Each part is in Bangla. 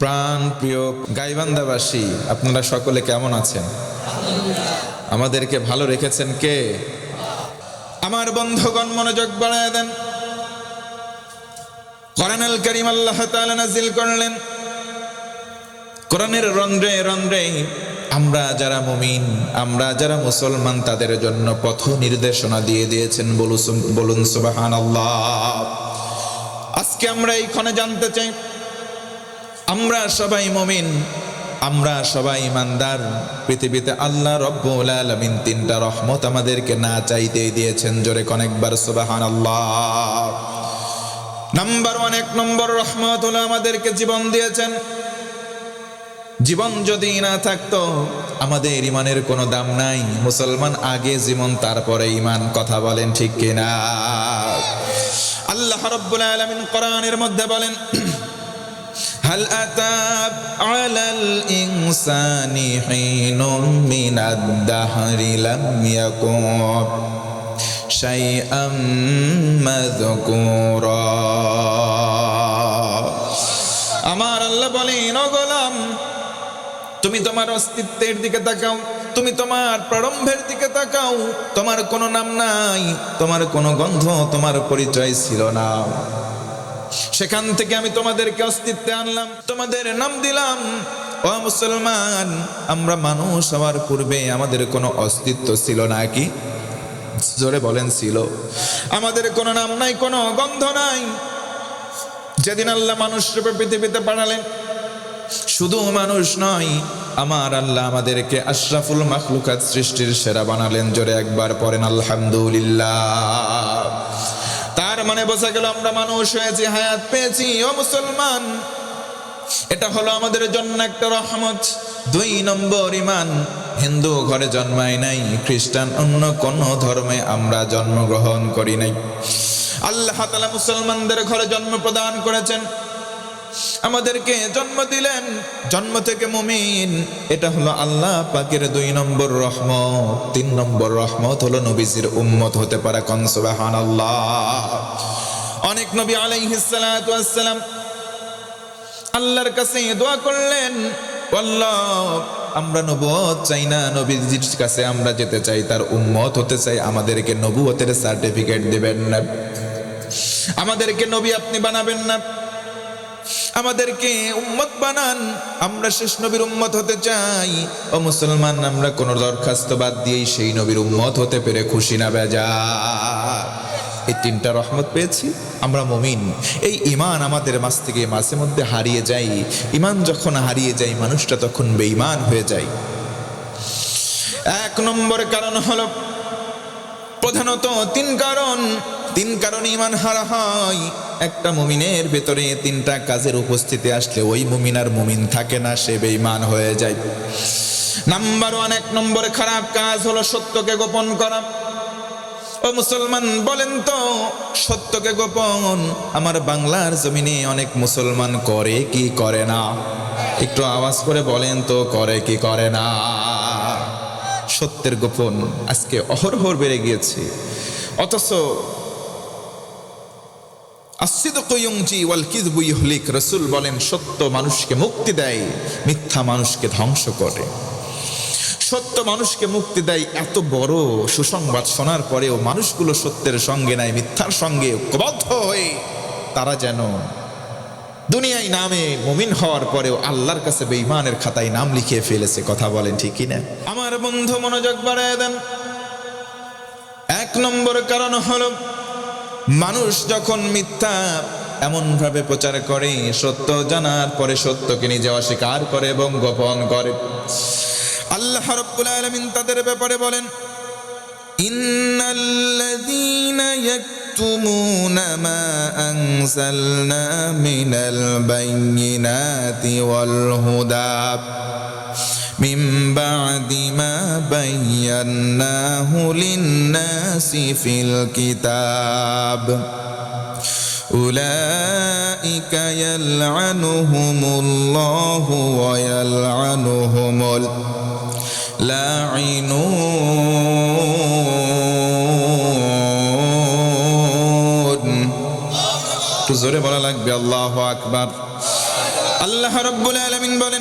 প্রাণ প্রিয় গাইবান্ধাবাসী, আপনারা সকলে কেমন আছেন? আমাদেরকে ভালো রেখেছেন কে? আমার বন্ধুগণ মনোযোগ বাড়ায় দেন। কোরআনুল করিম আল্লাহ নাজিল করলেন। কোরআনের রন্ধ্রে রন্ধ্রে আমরা যারা মুমিন, আমরা যারা মুসলমান, তাদের জন্য পথ নির্দেশনা দিয়ে দিয়েছেন। বলু বলুন সুবহানাল্লাহ। আজকে আমরা এইখানে জানতে চাই আমরা সবাই মমিন, আমরা সবাই ইমানদার। পৃথিবীতে আল্লাহ রব্বুল আলামিন তিনটা রহমত আমাদেরকে না চাইতেই দিয়েছেন। জোরে অনেকবার সুবহানাল্লাহ। নাম্বার ওয়ান, এক নম্বর রহমত হলো আমাদেরকে জীবন দিয়েছেন। জীবন যদি না থাকতো, আমাদের ইমানের কোনো দাম নাই। মুসলমান আগে জীবন, তারপরে ইমান, কথা বলেন ঠিক কিনা? আল্লাহ রব্বুল আলামিন কোরআনের মধ্যে বলেন هل أتى على الإنسان حين من الدهر لم يكن شيئا مذكورا আমার আল্লাহ বলেন ও গোলাম তুমি তোমার অস্তিত্বের দিকে তাকাও তুমি তোমার প্রারম্ভের দিকে তাকাও তোমার কোনো নাম নাই তোমার কোনো গন্ধ তোমার পরিচয় ছিল না সেখান থেকে আমি তোমাদেরকে অস্তিত্বে আনলাম, তোমাদের নাম দিলাম। ও মুসলমান, আমরা মানুষ হওয়ার পূর্বে আমাদের কোনো অস্তিত্ব ছিল না কি? জোরে বলেন, ছিল। আমাদের কোনো নাম নাই, কোনো গন্ধ নাই। যেদিন আল্লাহ মানুষ রূপে পৃথিবীতে পাঠালেন, শুধু মানুষ নয়, আমার আল্লাহ আমাদেরকে আশরাফুল মাখলুকাত সৃষ্টির সেরা বানালেন। জোরে একবার পরেন আলহামদুলিল্লাহ। মানে বোঝা গেল আমরা মানুষ হয়েছি হায়াত পেয়েছি, ও মুসলমান। এটা হলো আমাদের জন্য একটা রহমত। দুই নম্বর ইমান হিন্দু ঘরে জন্মায় নাই, খ্রিস্টান অন্য কোন ধর্মে আমরা জন্মগ্রহণ করি নাই। আল্লাহ তালা মুসলমানদের ঘরে জন্ম প্রদান করেছেন। আমাদেরকে জন্ম দিলেন। জন্ম থেকে মুমিন। এটা হলো আল্লাহ পাকের দুই নম্বর রহমত। তিন নম্বর রহমত হলো নবীজির উম্মত হতে পারে কনসবাহান অনেক নবী আলাইহিসালাম আল্লাহর কাছে দোয়া করলেন, আল্লাহ, আমরা নবুয়ত চাই না, নবীজির কাছে আমরা যেতে চাই, তার উম্মত হতে চাই, আমাদেরকে নবুয়তের সার্টিফিকেট দিবেন না। আমাদেরকে নবী আপনি বানাবেন না। আমাদেরকে উম্মত বানান। আমরা শেষ নবীর উম্মত হতে চাই। ও মুসলমান, আমরা কোন দরখাস্ত বাদ দিয়েই সেই নবীর উম্মত হতে পেরে খুশি না বেজা এই তিনটা রহমত পেয়েছি, আমরা মমিন। এই ইমান আমাদের মাঝ থেকে মাঝে মধ্যে হারিয়ে যাই ইমান যখন হারিয়ে যায়, মানুষটা তখন বেঈমান হয়ে যায়। এক নম্বর কারণ হলো, প্রধানত তিন কারণ। তিন কারণ ইমান হারা হয়। একটা মুমিনের ভেতরে তিনটা কাজের উপস্থিতি আসলে ওই মুমিন আর মুমিন থাকে না, সে বেঈমান হয়ে যায়। নাম্বার ওয়ান, এক নম্বর খারাপ কাজ হলো সত্যকে গোপন করা। ও মুসলমান, বলেন তো, সত্যকে গোপন? আমার বাংলার জমিনে অনেক মুসলমান করে কি করে না? একটু আওয়াজ করে বলেন তো, করে কি করে না? সত্যের গোপন, আজকে অহরহর বেড়ে গিয়েছে। অথচ রসুল বলেন, সত্য মানুষকে মুক্তি দেয়, মিথ্যা মানুষকে ধ্বংস করে। সত্য মানুষকে মুক্তি দেয় এত বড় সুসংবাদ শোনার পরেও মানুষগুলো সত্যের সঙ্গে নাই, মিথ্যার সঙ্গে ঐক্যবদ্ধ হয়ে তারা যেন দুনিয়ায় নামে মুমিন হওয়ার পরেও আল্লাহর কাছে বেঈমানের খাতায় নাম লিখিয়ে ফেলেছে, কথা বলেন ঠিকই না? আমার বন্ধু মনোযোগ বাড়ায় দেন। এক নম্বর কারণ হলো মানুষ যখন মিথ্যা এমন ভাবে প্রচার করে, সত্য জানার পরে সত্যকে নিজে অস্বীকার করে এবং গোপন করে। আল্লাহ রাব্বুল আলামিন তাদের ব্যাপারে বলেন, ইন্নাল্লাযীনা মা আনজালনা মিনাল বাইয়িনাতি ওয়াল হুদা। من بعد ما بيناه للناس في الكتاب أولئك يلعنهم الله ويلعنهم اللاعنون একটু জোরে বলা লাগবে আল্লাহ আকবার আল্লাহ রব্বুল আলমিন বলেন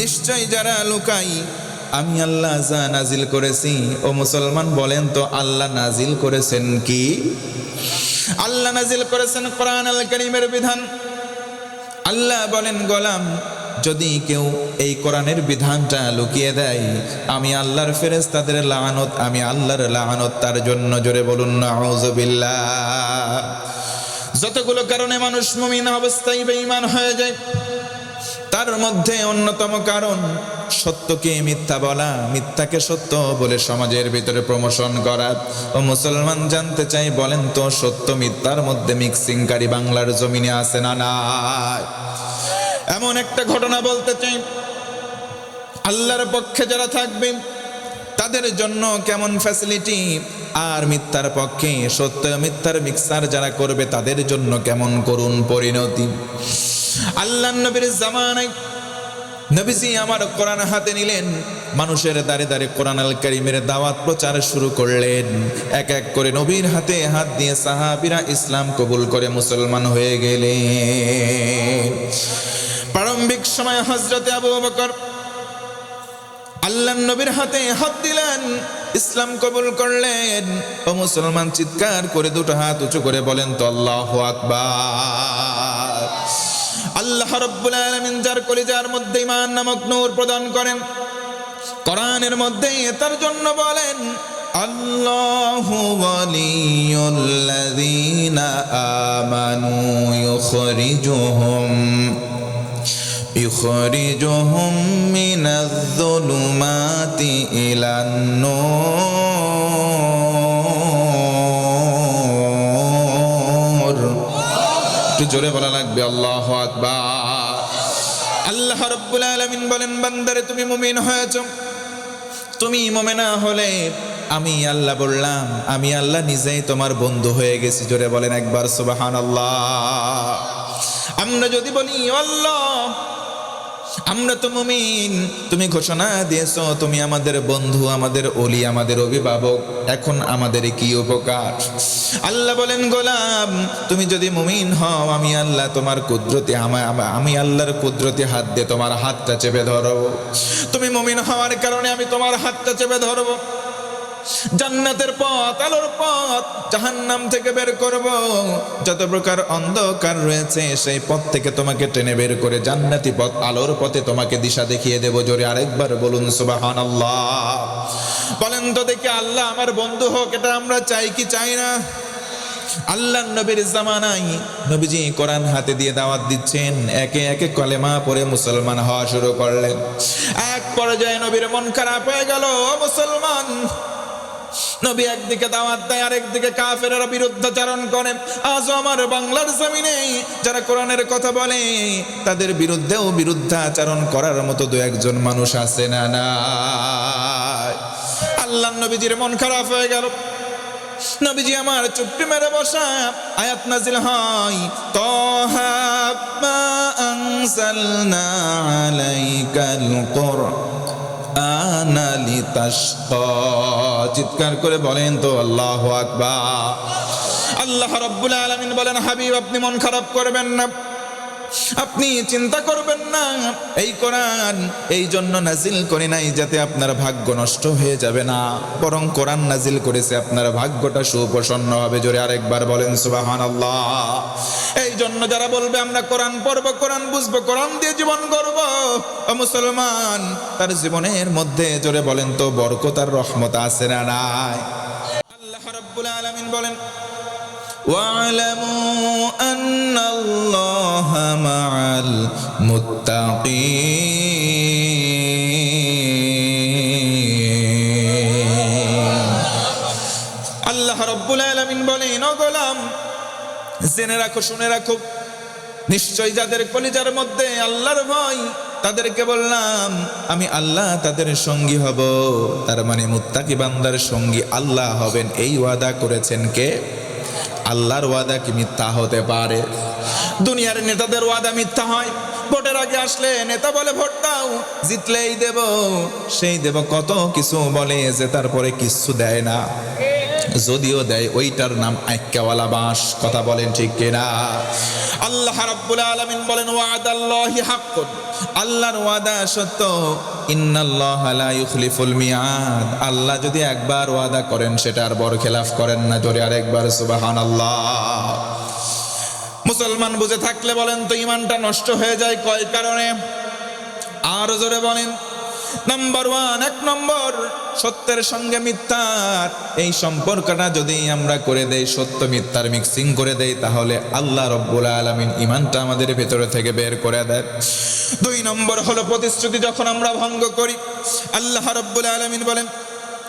নিশ্চয় যারা লুকাই, আমি আল্লাহ যা নাজিল করেছি। ও মুসলমান বলেন তো, আল্লাহ নাজিল করেছেন কি? আল্লাহ নাজিল করেছেন কোরআন আল করিমের বিধান। আল্লাহ বলেন, গোলাম, যদি কেউ এই কোরআনের বিধানটা লুকিয়ে দেয়, আমি আল্লাহর ফেরেস তাদের লানত, আমি আল্লাহর লানত তার জন্য জোরে বলুন না যতগুলো কারণে মানুষ মুমিন অবস্থায় বেঈমান হয়ে যায় তার মধ্যে অন্যতম কারণ, সত্যকে মিথ্যা বলা, মিথ্যাকে সত্য বলে সমাজের ভিতরে প্রমোশন করা। ও মুসলমান জানতে চাই, বলেন তো, সত্য মিথ্যার মধ্যে মিক্সিংকারী বাংলার জমিনে আছে না না এমন একটা ঘটনা বলতে চাই, আল্লাহর পক্ষে যারা থাকবে তাদের জন্য কেমন ফ্যাসিলিটি আর মিথ্যার পক্ষে সত্য মিথ্যার মিক্সার যারা করবে, তাদের জন্য কেমন করুণ পরিণতি? আল্লাহ নবীর জামানায় নবীজি আমার কোরআন হাতে নিলেন। মানুষের দাঁড়ে দাঁড়ে কোরআন আল কারিমের দাওয়াত প্রচার শুরু করলেন। এক এক করে নবীর হাতে হাত দিয়ে সাহাবিরা ইসলাম কবুল করে মুসলমান হয়ে গেলেন। প্রারম্ভিক সময় হজরতে আবু বকর আল্লাহ নবীর হাতে হাত দিলেন, ইসলাম কবুল করলেন। ও মুসলমান চিৎকার করে দুটো হাত উঁচু করে বলেন তো, আল্লাহ আকবার। আল্লাহ রব্বুল আলমিন যার কলিজার মধ্যে ইমান নামক নূর প্রদান করেন, কোরআনের মধ্যে তার জন্য বলেন, আল্লাহ ওয়ালিউল্লাযীনা আমানু ইউখরিজুহুম ইউখরিজুহুম মিনায-যুলুমাতি ইলান-নূর একটু জোরে বলা লাগবে আল্লাহ আকবার। আল্লাহ রব্বুল আলামিন বলেন, বান্দারে, তুমি মুমিন হয়েছ। তুমি মোমেনা হলে আমি আল্লাহ বললাম, আমি আল্লাহ নিজেই তোমার বন্ধু হয়ে গেছি। জোরে বলেন একবার সুবাহান আল্লাহ আমরা যদি বলি, আল্লাহ আমরা তো মুমিন। তুমি ঘোষণা দিয়েছ, তুমি আমাদের বন্ধু, আমাদের অলি আমাদের অভিভাবক। এখন আমাদের কি উপকার? আল্লাহ বলেন, গোলাম, তুমি যদি মুমিন হও, আমি আল্লাহ তোমার কুদরতি আমি আল্লাহর কুদরতি হাত দিয়ে তোমার হাতটা চেপে ধরবো। তুমি মুমিন হওয়ার কারণে আমি তোমার হাতটা চেপে ধরবো। জান্নাতের পথ, আলোর পথ জাহান্নাম থেকে বের করব। যত প্রকার অন্ধকার রয়েছে, সেই পথ থেকে তোমাকে টেনে বের করে জান্নাতি পথ, আলোর পথে তোমাকে দিশা দেখিয়ে দেব। জোরে আরেকবার বলুন সুবাহান আল্লাহ বলেন তো দেখি, আল্লাহ আমার বন্ধু হোক, এটা আমরা চাই কি চাই না? আল্লাহ নবীর জামানাই নবীজি কোরআন হাতে দিয়ে দাওয়াত দিচ্ছেন। একে একে কলেমা পরে মুসলমান হওয়া শুরু করলেন। এক পর্যায়ে নবীর মন খারাপ হয়ে গেল মুসলমান! নবী একদিকে দাওয়াত দেয়, আরেকদিকে কাফেরেরা বিরুদ্ধাচারণ করে। আজও আমার বাংলার জমিনে যারা কোরআনের কথা বলে, তাদের বিরুদ্ধেও বিরুদ্ধাচারণ করার মতো দু একজন মানুষ আছে না না আল্লাহ নবীজির মন খারাপ হয়ে গেল। নবীজি আমার চুপটি মেরে বসা, আয়াত নাজিল হয় তহা আলাইকাল কুরআন। আনালি চিৎকার করে বলেন তো, আল্লাহ আকবা আল্লাহ রব্বুল আলমিন বলেন, হাবিব, আপনি মন খারাপ করবেন না। আপনি চিন্তা করবেন না। এই কোরআন, এই জন্য নাজিল করে নাই যাতে আপনার ভাগ্য নষ্ট হয়ে যাবে না। বরং কোরআন নাজিল করেছে আপনার ভাগ্যটা সুপ্রসন্ন হবে। জোরে আরেকবার বলেন সুবাহান আল্লাহ এই জন্য যারা বলবে, আমরা কোরআন পড়ব, কোরআন বুঝব, কোরআন দিয়ে জীবন করব মুসলমান, তার জীবনের মধ্যে জোরে বলেন তো বরকতার রহমত আছে না নাই? আল্লাহ আলামিন বলেন واعلموا أن الله مع المتقين আল্লাহ রব্বুল আলামিন বলেন ও গোলাম জেনে রাখো শুনে রাখো নিশ্চয় যাদের কলিজার মধ্যে আল্লাহর ভয় তাদেরকে বললাম আমি আল্লাহ তাদের সঙ্গী হব তার মানে মুত্তাকি বান্দার সঙ্গী আল্লাহ হবেন এই ওয়াদা করেছেন কে আল্লাহর ওয়াদা কি মিথ্যা হতে পারে? দুনিয়ার নেতাদের ওয়াদা মিথ্যা হয়। ভোটের আগে আসলে নেতা বলে ভোট দাও, জিতলেই দেব, সেই দেব কত কিছু বলে যে তারপরে কিছু দেয় না। যদিও দেয় ওইটার নাম আইক্যাওয়ালা বাঁশ, কথা বলেন ঠিক কিনা? আল্লাহ রাব্বুল আলামিন বলেন, ওয়াদাল্লাহি হাক্কুন। আল্লাহর ওয়াদা সত্য। ইন্নাল্লাহ লা ইউখলিফুল মিয়াদ। আল্লাহ যদি একবার ওয়াদা করেন, সেটা আর বরখেলাফ করেন না, জোরে আরেকবার, সুবহানাল্লাহ। মুসলমান বুঝে থাকলে বলেন তো, ইমানটা নষ্ট হয়ে যায় কয় কারণে? আর জোরে বলেন নাম্বার ওয়ান এক নম্বর সত্যের সঙ্গে মিথ্যার এই সম্পর্কটা যদি আমরা করে দেই সত্য মিথ্যার মিক্সিং করে দেই তাহলে আল্লাহ রব্বুল আলমিন ইমানটা আমাদের ভেতরে থেকে বের করে দেয় দুই নম্বর হলো প্রতিশ্রুতি যখন আমরা ভঙ্গ করি আল্লাহ রব্বুল আলমিন বলেন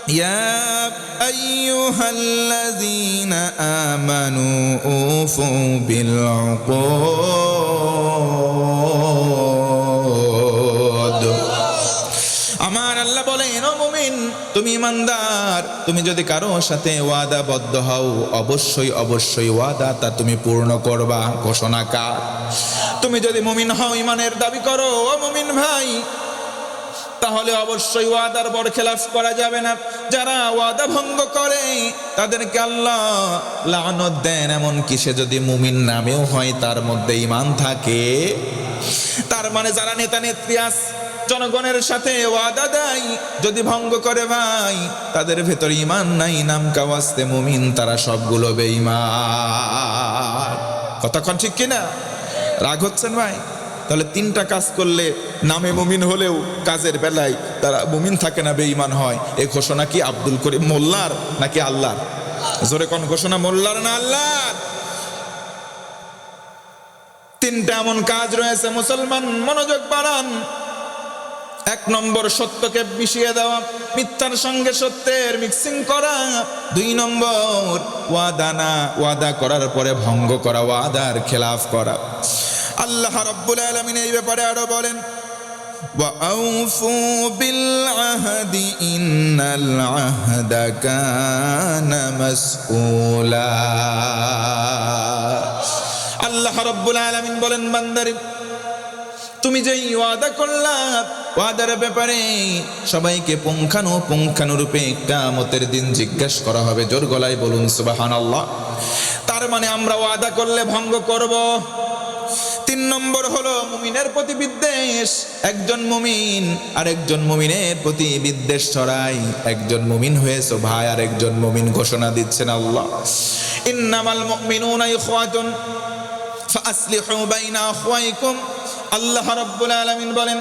يا أيها الذين آمنوا أوفوا بالعقود তুমি ইমানদার, তুমি যদি কারও সাথে ওয়াদাবদ্ধ হও, অবশ্যই অবশ্যই ওয়াদা তা তুমি পূর্ণ করবা। ঘোষণা কার? তুমি যদি মুমিন হও, ইমানের দাবি করো, ও মুমিন ভাই, তাহলে অবশ্যই ওয়াদার বর খেলাফ করা যাবে না। যারা ওয়াদা ভঙ্গ করে, তাদেরকে আল্লাহ লানত দেন। এমন কি সে যদি মুমিন নামেও হয়, তার মধ্যে ইমান থাকে। তার মানে যারা নেতা নেত্রী আস জনগণের সাথে ওয়াদা দেয়। যদি ভঙ্গ করে ভাই, তাদের ভেতর ইমান নাই, নাম কাওয়াস্তে মুমিন, তারা সবগুলো বেঈমান। কতক্ষণ ঠিক কিনা? রাগ হচ্ছেন ভাই? তাহলে তিনটা কাজ করলে নামে মুমিন হলেও কাজের বেলায় তারা মুমিন থাকে না, বেঈমান হয়। এই ঘোষণা কি আব্দুল করিম মোল্লার নাকি আল্লাহর? জোরে কোন ঘোষণা, মোল্লার না আল্লাহর? তিনটা এমন কাজ রয়েছে, মুসলমান মনোযোগ বাড়ান। এক নম্বর সত্যকে মিশিয়ে দেওয়া মিথ্যার সঙ্গে সত্যের মিক্সিং করা দুই নম্বর ওয়াদা না ওয়াদা করার পরে ভঙ্গ করা ওয়াদার খেলাফ করা আল্লাহ রাব্বুল আলামিন এই ব্যাপারে আরো বলেন وأوفوا بالعهد إن العهد كان مسؤولا আল্লাহ রব্বুল আলামিন বলেন বান্দারে তুমি যেই ওয়াদা করলা, ওয়াদার ব্যাপারে সবাইকে পুঙ্খানু পুঙ্খানুরূপে কামতের দিন জিজ্ঞাসা করা হবে। জোর গলায় বলুন সুবাহান আল্লাহ তার মানে আমরা ওয়াদা করলে ভঙ্গ করব। তিন নম্বর হলো মুমিনের প্রতি বিদ্বেষ। একজন মুমিন আর একজন মুমিনের প্রতি বিদ্বেষ ছড়াই একজন মুমিন হয়েছে ভাই আর একজন মুমিন ঘোষণা দিচ্ছেন আল্লাহ। ইন্নামাল মুমিনুনা ইখওয়াতুন ফাসলিহু বাইনা আখওয়াইকুম। আল্লাহ রাব্বুল আলামিন বলেন,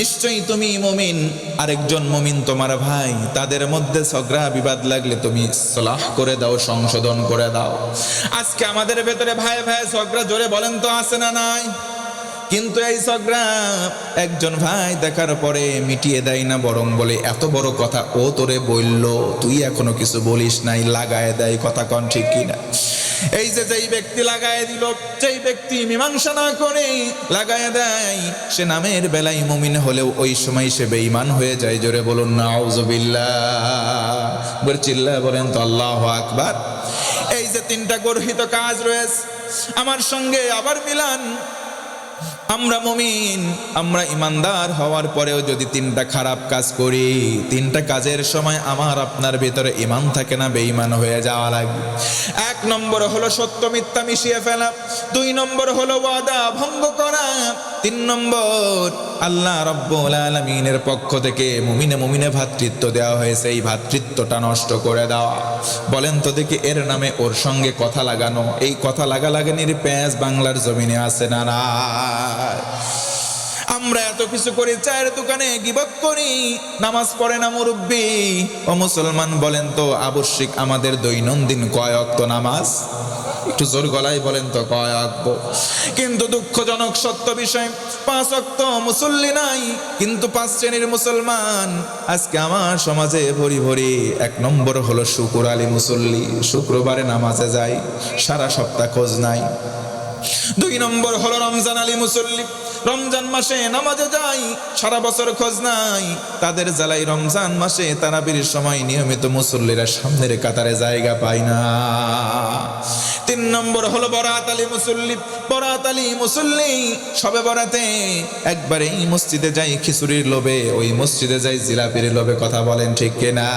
নিশ্চয়ই তুমি মুমিন, আরেকজন মুমিন তোমার ভাই, তাদের মধ্যে ঝগড়া, বিবাদ লাগলে তুমি সলাহ করে দাও, সংশোধন করে দাও। আজকে আমাদের ভেতরে ভাই ভাই ঝগড়া, জোরে বলেন তো আছে না নাই? কিন্তু এই ঝগড়া একজন ভাই দেখার পরে মিটিয়ে দেয় না, বরং বলে, এত বড় কথা, ও তোরে বলল, তুই এখনও কিছু বলিস নাই, লাগায় দেয়, কথা কন ঠিক কিনা? এই যে যেই ব্যক্তি লাগায় দিল, যেই ব্যক্তি মীমাংসা না করে লাগায় দেয়, সে নামের বেলায় মুমিন হলেও ওই সময় সে বেঈমান হয়ে যায়। জোরে বলুন না বলে চিল্লা বলেন তো, আল্লাহ আকবার। এই যে তিনটা গর্হিত কাজ রয়েছে। আমার সঙ্গে আবার মিলান। আমরা মমিন, আমরা ইমানদার হওয়ার পরেও যদি তিনটা খারাপ কাজ করি, তিনটা কাজের সময় আমার আপনার ভেতরে ইমান থাকে না, বেঈমান হয়ে যাওয়া লাগবে। এক নম্বর হলো সত্য মিথ্যা মিশিয়ে ফেলা, দুই নম্বর হলো ওয়াদা ভঙ্গ করা, তিন নম্বর আল্লাহ রব্বুল আলমিনের পক্ষ থেকে মুমিনে মুমিনে ভাতৃত্ব দেওয়া হয়েছে, এই ভ্রাতৃত্বটা নষ্ট করে দেওয়া। বলেন তো দেখি এর নামে ওর সঙ্গে কথা লাগানো, এই কথা লাগা লাগানির প্যাঁচ বাংলার জমিনে আছে না না আমরা এত কিছু করি, চায়ের দোকানে গিবত করি, নামাজ পড়ে না মুরব্বী। ও মুসলমান বলেন তো, আবশ্যিক আমাদের দৈনন্দিন কয় অক্ত নামাজ? একটু জোর গলায় বলেন তো, কয় অক্ত? কিন্তু দুঃখজনক সত্য বিষয়, পাঁচ অক্ত মুসল্লি নাই, কিন্তু পাঁচ শ্রেণির মুসলমান। আজকে আমার সমাজে ভরি ভরি এক নম্বর হলো শুকুর আলী মুসল্লি। শুক্রবারে নামাজে যায় সারা সপ্তাহ খোঁজ নাই। দুই নম্বর হলো রমজান আলী মুসল্লি। রমজান মাসে নামাজে যাই সারা বছর খোঁজ নাই। তাদের জ্বালাই রমজান মাসে তারাবির সময় নিয়মিত মুসল্লিরা সামনের কাতারে জায়গা পায় না। তিন নম্বর হলো বরাত আলী মুসল্লি। বরাত আলী মুসল্লি সবে বরাতে একবার এই মসজিদে যাই খিচুড়ির লোভে, ওই মসজিদে যাই জিলাপির লোভে কথা বলেন ঠিক কিনা?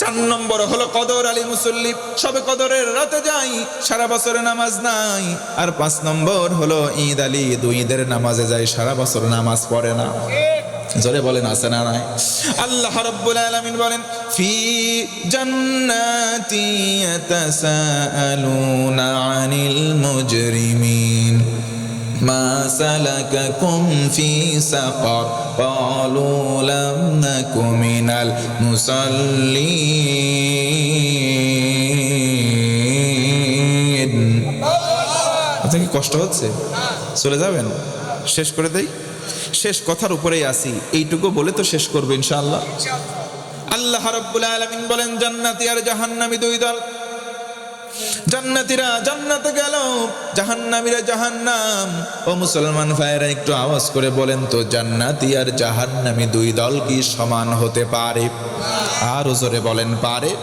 চার নম্বর হলো কদর আলী মুসল্লি। সবে কদরের রাতে যাই, সারা বছরে নামাজ নাই। আর পাঁচ নম্বর হলো ঈদ আলী, দুই ঈদের নামাজে যাই, সারা বছর নামাজ পড়ে না। জোরে বলেন, আছে না নাই? আল্লাহ রাব্বুল আলামিন বলেন, ফি জান্নাতি ইয়াতাসাআলুনা আনিল মুজরিমিন। ما سلككم في سقر قالوا لم نك من المصلين আপনার কি কষ্ট হচ্ছে চলে যাবেন শেষ করে দেই শেষ কথার উপরেই আসি এইটুকু বলে তো শেষ করবো ইনশাআল্লাহ আল্লাহ রাব্বুল আলামিন বলেন জান্নাতি আর জাহান্নামী দুই দল জান্নাতিরা জান্নাত গেল, জাহান্নামীরা জাহান্নাম। ও মুসলমান ভাইয়েরা, একটু আওয়াজ করে বলেন তো, জান্নাতি আর জাহান্নামী দুই দল কি সমান হতে পারে? আর জোরে বলেন, পারে।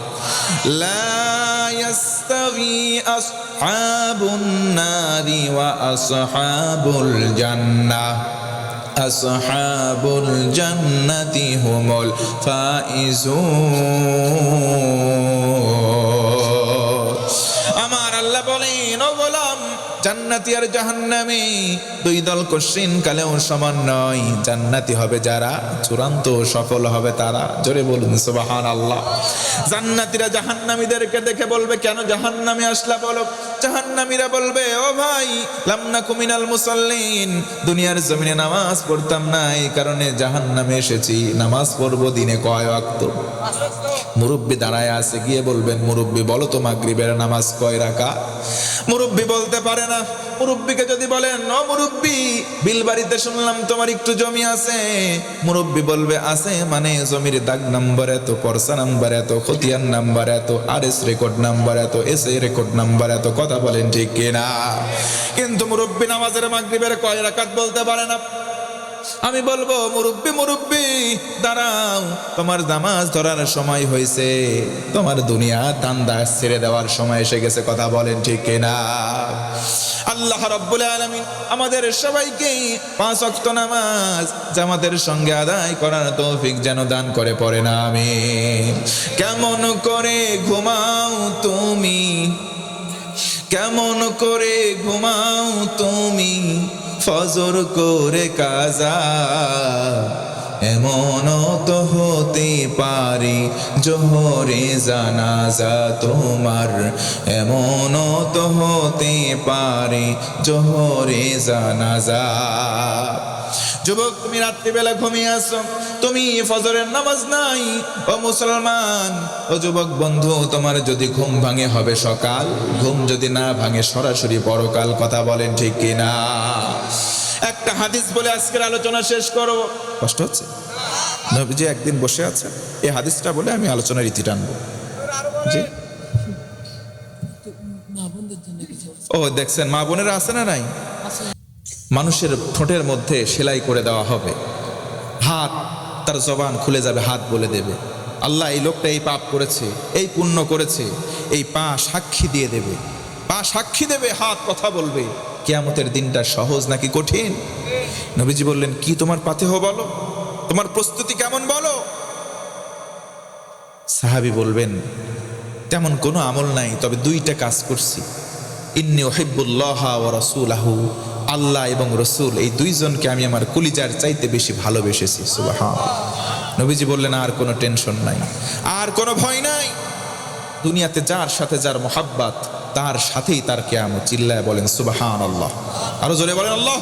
আসহাবুল জান্নাহ আসহাবুল জান্নাতি হোমল ফাইজুন। জান্নাতি আর জাহান্নামী। দুই দল কশিন কালেও সমান নয়। জান্নাতি হবে যারা, চূড়ান্ত সফল হবে তারা। জোরে বলুন সুবাহান আল্লাহ জান্নাতিরা জাহান্নামীদেরকে দেখে বলবে, কেন জাহান্নামে আসলা বলো? জাহান্নামীরা বলবে, ও ভাই লামনা কুমিনাল মুসাল্লিন। দুনিয়ার জমিনে নামাজ পড়তাম না, এই কারণে জাহান্নামে এসেছি। নামাজ পড়ব দিনে কয় ওয়াক্ত? মুরব্বী দাঁড়ায় আছে, গিয়ে বলবেন, মুরব্বী, বলো তো মাগরিবের নামাজ কয় রাখা মুরব্বী বলতে পারে না। মুরব্বীকে যদি বলেন, ন মুরব্বী, বিলবাড়িতে শুনলাম তোমার একটু জমি আছে। মুরব্বী বলবে, আছে মানে জমির দাগ নাম্বার এত, পরসা নাম্বার এত, খতিয়ান নাম্বার এত আর এস রেকর্ড নাম্বার এত এস এ রেকর্ড নাম্বার এত, কথা বলেন ঠিক কিনা? কিন্তু মুরব্বী নামাজের মাগরিবের কয় রাকাত বলতে পারে না। আমি বলব, মুরব্বী, মুরব্বি, দাঁড়াও। তোমার নামাজ ধরার সময় হয়েছে। তোমার দুনিয়া তান্দা ছেড়ে দেওয়ার সময় এসে গেছে। কথা বলেন ঠিক কিনা? আল্লাহ রব্বুল আলমিন আমাদের সবাইকে পাঁচ অক্ত নামাজ জামাতের সঙ্গে আদায় করার তৌফিক যেন দান করে পড়ে না আমি কেমন করে ঘুমাও তুমি? কেমন করে ঘুমাও তুমি? ফজর করে কাজা, এমন তো হতে পারি জোহরে জানাজা তোমার, এমন তো হতে পারি জোহরে জানাজা। যুবক তুমি রাত্রিবেলা ঘুমিয়ে আসো তুমি ফজরের নামাজ নাই। ও মুসলমান ও যুবক বন্ধু তোমার যদি ঘুম ভাঙে হবে সকাল ঘুম যদি না ভাঙে সরাসরি পরকাল কথা বলেন ঠিক কিনা? একটা হাদিস বলে আজকের আলোচনা শেষ করো। কষ্ট হচ্ছে? নবীজি একদিন বসে আছে এই হাদিসটা বলে আমি আলোচনার রীতি টানবো। জি। ও দেখছেন মা বোনেরা আছে না নাই? মানুষের ঠোঁটের মধ্যে সেলাই করে দেওয়া হবে। হাত, তার জবান খুলে যাবে, হাত বলে দেবে। আল্লাহ এই লোকটা এই পাপ করেছে, এই পুণ্য করেছে, এই পা সাক্ষী দিয়ে দেবে। পা সাক্ষী দেবে, হাত কথা বলবে। কেয়ামতের দিনটা সহজ নাকি কঠিন? নবীজি বললেন, কি তোমার পাথেহ বলো? তোমার প্রস্তুতি কেমন বলো? সাহাবি বলবেন, তেমন কোনো আমল নাই, তবে দুইটা কাজ করছি। ইন্নি ওহিবুল্লাহ ও রসুলাহু। আল্লাহ এবং রসুল, এই দুইজনকে আমি আমার কুলিজার চাইতে বেশি ভালোবেসেছি। সুবাহ নবীজি বললেন, আর কোনো টেনশন নাই, আর কোনো ভয় নাই। দুনিয়াতে যার সাথে যার মোহাব্বাত, তার সাথেই তার কেয়ামত। চিল্লায় বলেন সুবাহান আল্লাহ আরও জোরে বলেন, আল্লাহ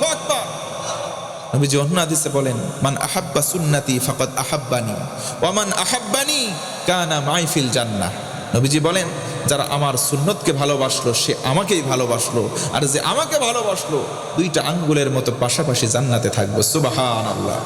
নবীজি অন্য বলেন, মান আহাব্বা সুন্নাতি ফাকাদ আহাব্বানি ওয়ামান আহাব্বানি কানা মাইফিল জান্নাহ। নবীজি বলেন যারা আমার সুন্নতকে ভালোবাসলো, সে আমাকেই ভালোবাসলো। আর যে আমাকে ভালোবাসলো, দুইটা আঙ্গুলের মতো পাশাপাশি জান্নাতে থাকব। সুবাহান আল্লাহ